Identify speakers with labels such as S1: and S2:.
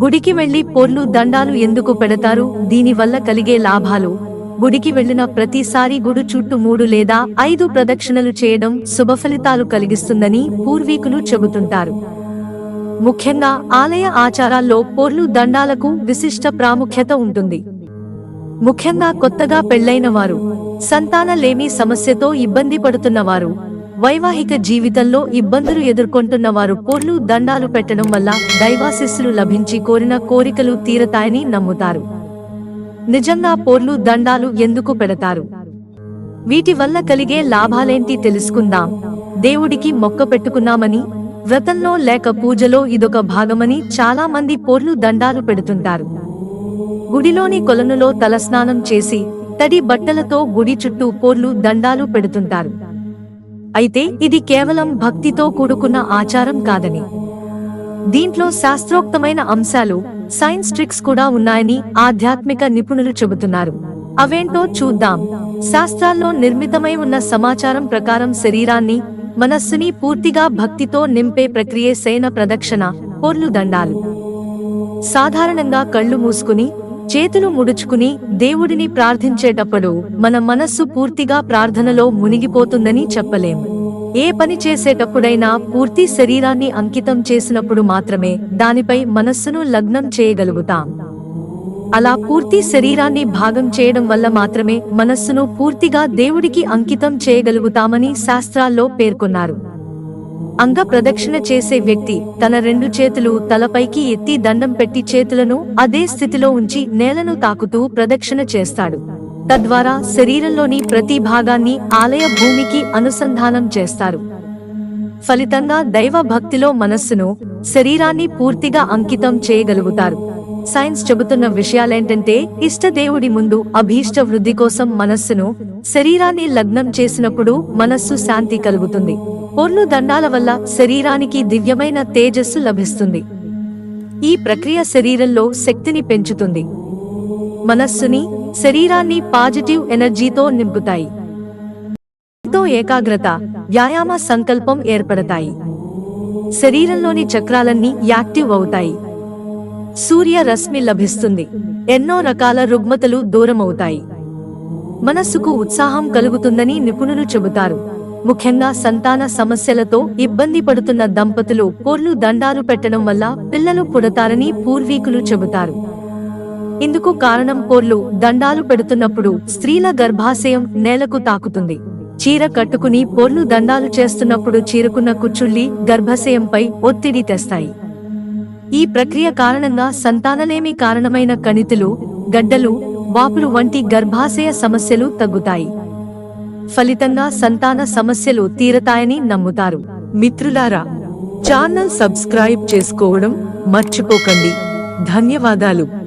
S1: గుడికి వెళ్ళి పొర్లు దండాలు ఎందుకు పెడతారు? దీనివల్ల కలిగే లాభాలు? గుడికి వెళ్ళిన ప్రతిసారి గుడి చుట్టూ మూడు లేదా ఐదు ప్రదక్షిణలు చేయడం శుభఫలితాలు కలిగిస్తుందని పూర్వీకులు చెబుతుంటారు. ముఖ్యంగా ఆలయ ఆచారాల్లో పొర్లు దండాలకు విశిష్ట ప్రాముఖ్యత ఉంటుంది. ముఖ్యంగా కొత్తగా పెళ్ళైన వారు సంతానలేమి సమస్యతో ఇబ్బంది పడుతున్నవారు వైవాహిక జీవితంలో ఇబ్బందులు ఎదుర్కొంటున్న వారు పోర్లు దండాలు పెట్టడం వల్ల దైవాశిస్సులు లభించి కోరిన కోరికలు తీరతాయని నమ్ముతారు. నిజంగా పోర్లు దండాలు ఎందుకు పెడతారు? వీటి వల్ల కలిగే లాభాలేంటి తెలుసుకుందాం. దేవుడికి మొక్క పెట్టుకున్నామని వ్రతంలో లేక పూజలో ఇదొక భాగమని చాలా మంది పోర్లు దండాలు పెడుతుంటారు. గుడిలోని కొలనులో తలస్నానం చేసి తడి బట్టలతో గుడి చుట్టూ పోర్లు దండాలు పెడుతుంటారు. అయితే ఇది కేవలం భక్తితో కూడుకున్న ఆచారం కాదని. దీంట్లో శాస్త్రోక్తమైన అంశాలు సైన్స్ ట్రిక్స్ కూడా ఉన్నాయని ఆధ్యాత్మిక నిపుణులు చెబుతున్నారు. అవేంటో చూద్దాం. శాస్త్రాల్లో నిర్మితమై ఉన్న సమాచారం ప్రకారం శరీరాన్ని మనస్సుని పూర్తిగా భక్తితో నింపే ప్రక్రియ శయన ప్రదక్షిణ పొర్లు దండాలు. సాధారణంగా కళ్ళు మూసుకుని చేతులు ముడుచుకుని దేవుడిని ప్రార్థించేటప్పుడు మన మనస్సు పూర్తిగా ప్రార్థనలో మునిగిపోతుందని చెప్పలేము. ఏ పని చేసేటప్పుడైనా పూర్తి శరీరాన్ని అంకితం చేసినప్పుడు మాత్రమే దానిపై మనస్సును లగ్నం చేయగలుగుతాం. అలా పూర్తి శరీరాన్ని భాగం చేయడం వల్ల మాత్రమే మనస్సును పూర్తిగా దేవుడికి అంకితం చేయగలుగుతామని శాస్త్రాల్లో పేర్కొన్నారు. అంగ ప్రదక్షిణ చేసే వ్యక్తి తన రెండు చేతులు తలపైకి ఎత్తి దండం పెట్టి చేతులను అదే స్థితిలో ఉంచి నేలను తాకుతూ ప్రదక్షిణ చేస్తాడు. తద్వారా శరీరంలోని ప్రతి భాగాన్ని ఆలయ భూమికి అనుసంధానం చేస్తారు. ఫలితంగా దైవ భక్తిలో మనస్సును శరీరాన్ని పూర్తిగా అంకితం చేయగలుగుతారు. సైన్స్ చెబుతున్న విషయాలేంటంటే ఇష్ట దేవుడి ముందు అభీష్ట వృద్ధి కోసం మనస్సును శరీరాన్ని లగ్నం చేసినప్పుడు మనస్సు శాంతి కలుగుతుంది. పొర్లు దండాల వల్ల శరీరానికి దివ్యమైన తేజస్సు లభిస్తుంది. ఈ ప్రక్రియ శరీరంలో శక్తిని పెంచుతుంది. మనస్సుని శరీరాన్ని పాజిటివ్ ఎనర్జీతో నింపుతాయి. ఎంతో ఏకాగ్రత వ్యాయామ సంకల్పం ఏర్పడతాయి. శరీరంలోని చక్రాలన్నీ యాక్టివ్ అవుతాయి. సూర్య రశ్మి లభిస్తుంది. ఎన్నో రకాల రుగ్మతలు దూరమవుతాయి. మనస్సుకు ఉత్సాహం కలుగుతుందని నిపుణులు చెబుతారు. ముఖ్యంగా సంతాన సమస్యలతో ఇబ్బంది పడుతున్న దంపతులు కోర్లు దండాలు పెట్టడం వల్ల పిల్లలు పుడతారని పూర్వీకులు చెబుతారు. ఇందుకు కారణం పోర్లు దండాలు పెడుతున్నప్పుడు స్త్రీల గర్భాశయం నేలకు తాకుతుంది. చీర కట్టుకుని పోర్లు దండాలు చేస్తున్నప్పుడు చీరకున్న కుచ్చుళ్ళి గర్భాశయంపై ఒత్తిడి తెస్తాయి. ఈ ప్రక్రియ కారణంగా సంతానలేమి కారణమైన కణితులు గడ్డలు వాపులు వంటి గర్భాశయ సమస్యలు తగ్గుతాయి. ఫలితంగా సంతాన సమస్యలు తీరతాయని నమ్ముతారు. మిత్రులారా ఛానల్ సబ్స్క్రైబ్ చేసుకోవడం మర్చిపోకండి. ధన్యవాదాలు.